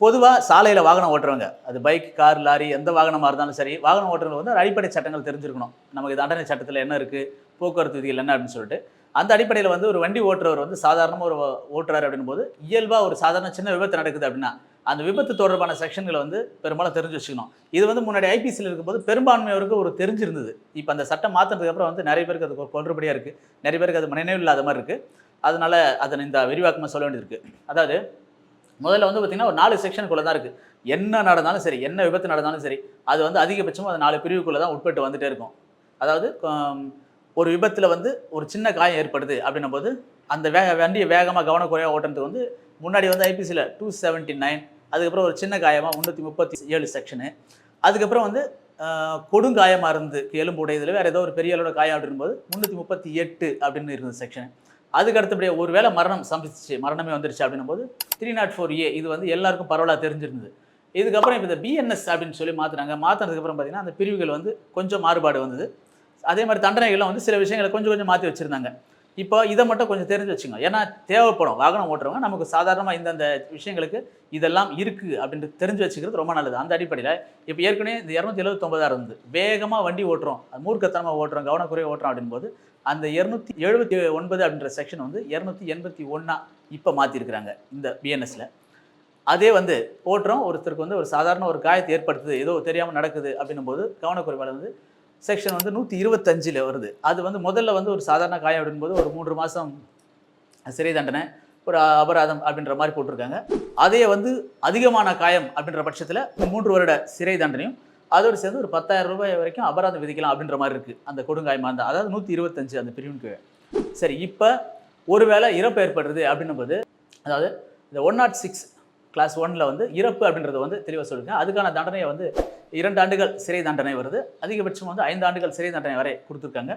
பொதுவாக சாலையில் வாகனம் ஓட்டுறவங்க அது பைக் கார் லாரி எந்த வாகனமாக இருந்தாலும் சரி வாகனம் ஓட்டுறவங்க வந்து ஒரு அடிப்படை சட்டங்கள் தெரிஞ்சிருக்கணும். நமக்கு தண்டனை சட்டத்தில் என்ன இருக்குது போக்குவரத்து விதிகள் என்ன அப்படின்னு சொல்லிட்டு. அந்த அடிப்படையில் வந்து ஒரு வண்டி ஓட்டுறவர் வந்து சாதாரணமாக ஒரு ஓட்டுறாரு அப்படின் போது இயல்பாக ஒரு சாதாரண சின்ன விபத்து நடக்குது அப்படின்னா அந்த விபத்து தொடர்பான செக்ஷன்களை வந்து பெரும்பாலும் தெரிஞ்சு வச்சுக்கணும். இது வந்து முன்னாடி ஐபிசியில் இருக்கும்போது பெரும்பான்மையோருக்கு ஒரு தெரிஞ்சிருந்தது. இப்போ அந்த சட்டம் மாற்றினதுக்கப்புறம் வந்து நிறைய பேருக்கு அது கொள்றபடியாக இருக்குது நிறைய பேருக்கு அது நினைவு இல்லாத மாதிரி இருக்குது அதனால் அதை இந்த விரிவாக்கமாக சொல்ல வேண்டியது இருக்குது அதாவது முதல்ல வந்து பார்த்திங்கன்னா ஒரு நாலு செக்ஷனுக்குள்ளே தான் இருக்குது என்ன நடந்தாலும் சரி என்ன விபத்து நடந்தாலும் சரி அது வந்து அதிகபட்சமாக அது நாலு பிரிவுக்குள்ளே தான் உட்பட்டு வந்துட்டே இருக்கும். அதாவது ஒரு விபத்தில் வந்து ஒரு சின்ன காயம் ஏற்படுது அப்படின்னும் போது அந்த வேக வண்டியை வேகமாக கவனக்குறையாக ஓட்டுறதுக்கு வந்து முன்னாடி வந்து ஐபிசியில் டூ செவன்ட்டி நைன் அதுக்கப்புறம் ஒரு சின்ன காயமாக முந்நூற்றி முப்பத்தி ஏழு செக்ஷனு அதுக்கப்புறம் வந்து கொடுங்காயமாக இருந்து எலும்பு உடையதில் வேறு ஏதோ ஒரு பெரிய அளவோட காயம் அப்படின்னும் போது முந்நூற்றி முப்பத்தி எட்டு அப்படின்னு இருந்தது செக்ஷன் அதுக்கு அடுத்தபடியே ஒரு வேளை மரணம் சம்பிச்சு மரணமே வந்துருச்சு அப்படின்னும் போது த்ரீ நாட் ஃபோர் ஏ இது வந்து எல்லாருக்கும் பரவலாக தெரிஞ்சிருந்தது. இதுக்கப்புறம் இப்போ இந்த பிஎன்எஸ் அப்படின்னு சொல்லி மாற்றினாங்க மாற்றினதுக்கப்புறம் பார்த்தீங்கன்னா அந்த பிரிவுகள் வந்து கொஞ்சம் மாறுபாடு வந்தது. அதே மாதிரி தண்டனைகளும் வந்து சில விஷயங்களை கொஞ்சம் கொஞ்சம் மாற்றி வச்சுருந்தாங்க. இப்போ இதை மட்டும் கொஞ்சம் தெரிஞ்சு வச்சுங்க ஏன்னா தேவைப்படும். வாகனம் ஓட்டுறவங்க நமக்கு சாதாரணமாக இந்தந்த விஷயங்களுக்கு இதெல்லாம் இருக்குது அப்படின்ட்டு தெரிஞ்சு வச்சுக்கிறது ரொம்ப நல்லது. அந்த அடிப்படையில் இப்போ ஏற்கனவே இந்த இரநூத்தி எழுபத்தொம்பதாக இருந்தது. வேகமாக வண்டி ஓட்டுறோம். அது மூர்க்கத்தனமாக ஓட்டுறோம் கவனக்குறைய ஓட்டுறோம் அப்படின்போது அந்த இரநூத்தி எழுபத்தி ஒன்பது அப்படின்ற செக்ஷன் வந்து இரநூத்தி எண்பத்தி ஒன்றா இப்போ மாற்றிருக்கிறாங்க இந்த பிஎன்எஸில் அதே வந்து போட்டுறோம் ஒருத்தருக்கு வந்து ஒரு சாதாரண ஒரு காயத்தை ஏற்படுத்துது ஏதோ தெரியாமல் நடக்குது அப்படின்னும் போது கவனக்குறைவால் வந்து செக்ஷன் வந்து நூற்றி இருபத்தஞ்சில் வருது. அது வந்து முதல்ல வந்து ஒரு சாதாரண காயம் அப்படின்போது ஒரு மூன்று மாதம் சிறை தண்டனை ஒரு அபராதம் அப்படின்ற மாதிரி போட்டிருக்காங்க. அதே வந்து அதிகமான காயம் அப்படின்ற பட்சத்தில் மூன்று வருட சிறை தண்டனையும் அதோடு சேர்ந்து ஒரு பத்தாயிரம் ரூபாய் வரைக்கும் அபராதம் விதிக்கலாம் அப்படின்ற மாதிரி இருக்குது அந்த கொடுங்காயமாக இருந்தால் அதாவது நூற்றி இருபத்தஞ்சு அந்த பிரிவின் கீழே. சரி இப்போ ஒருவேளை இறப்பு ஏற்படுறது அப்படின்னும் போது அதாவது இந்த ஒன் நாட் சிக்ஸ் கிளாஸ் ஒனில் வந்து இறப்பு அப்படின்றது வந்து தெளிவாக சொல்லுங்க அதுக்கான தண்டனையை வந்து இரண்டு ஆண்டுகள் சிறை தண்டனை வருது. அதிகபட்சம் வந்து ஐந்து ஆண்டுகள் சிறை தண்டனை வரை கொடுத்துருக்காங்க.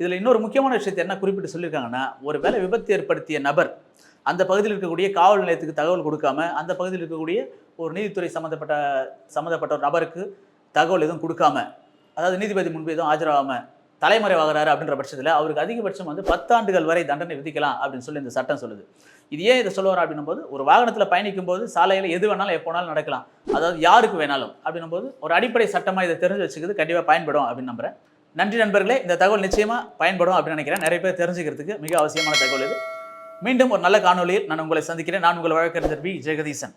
இதில் இன்னொரு முக்கியமான விஷயத்தை என்ன குறிப்பிட்டு சொல்லியிருக்காங்கன்னா ஒரு வேலை விபத்து ஏற்படுத்திய நபர் அந்த பகுதியில் இருக்கக்கூடிய காவல் நிலையத்துக்கு தகவல் கொடுக்காம அந்த பகுதியில் இருக்கக்கூடிய ஒரு நீதித்துறை சம்மந்தப்பட்ட சம்மந்தப்பட்ட ஒரு நபருக்கு தகவல் எதுவும் கொடுக்காம அதாவது நீதிபதி முன்பு எதுவும் ஆஜராகாமல் தலைமறைவாகிறாரு அப்படின்ற பட்சத்தில் அவருக்கு அதிகபட்சம் வந்து பத்தாண்டுகள் வரை தண்டனை விதிக்கலாம் அப்படின்னு சொல்லி இந்த சட்டம் சொல்லுது. இது ஏன் இதை சொல்லுவார் அப்படின்னும் போது ஒரு வாகனத்தில் பயணிக்கும் போது சாலையில் எது வேணாலும் எப்போனாலும் நடக்கலாம். அதாவது யாருக்கு வேணாலும் அப்படின்னும் போது ஒரு அடிப்படை சட்டமாக இதை தெரிஞ்சு வச்சுக்கிறது கண்டிப்பாக பயன்படும் அப்படின்னு நம்புறேன். நன்றி நண்பர்களே இந்த தகவல் நிச்சயமாக பயன்படும் அப்படின்னு நினைக்கிறேன். நிறைய பேர் தெரிஞ்சுக்கிறதுக்கு மிக அவசியமான தகவல் இது. மீண்டும் ஒரு நல்ல காணொலியில் நான் உங்களை சந்திக்கிறேன். நான் உங்கள் வழக்கறிஞர் பி ஜெகதீசன்.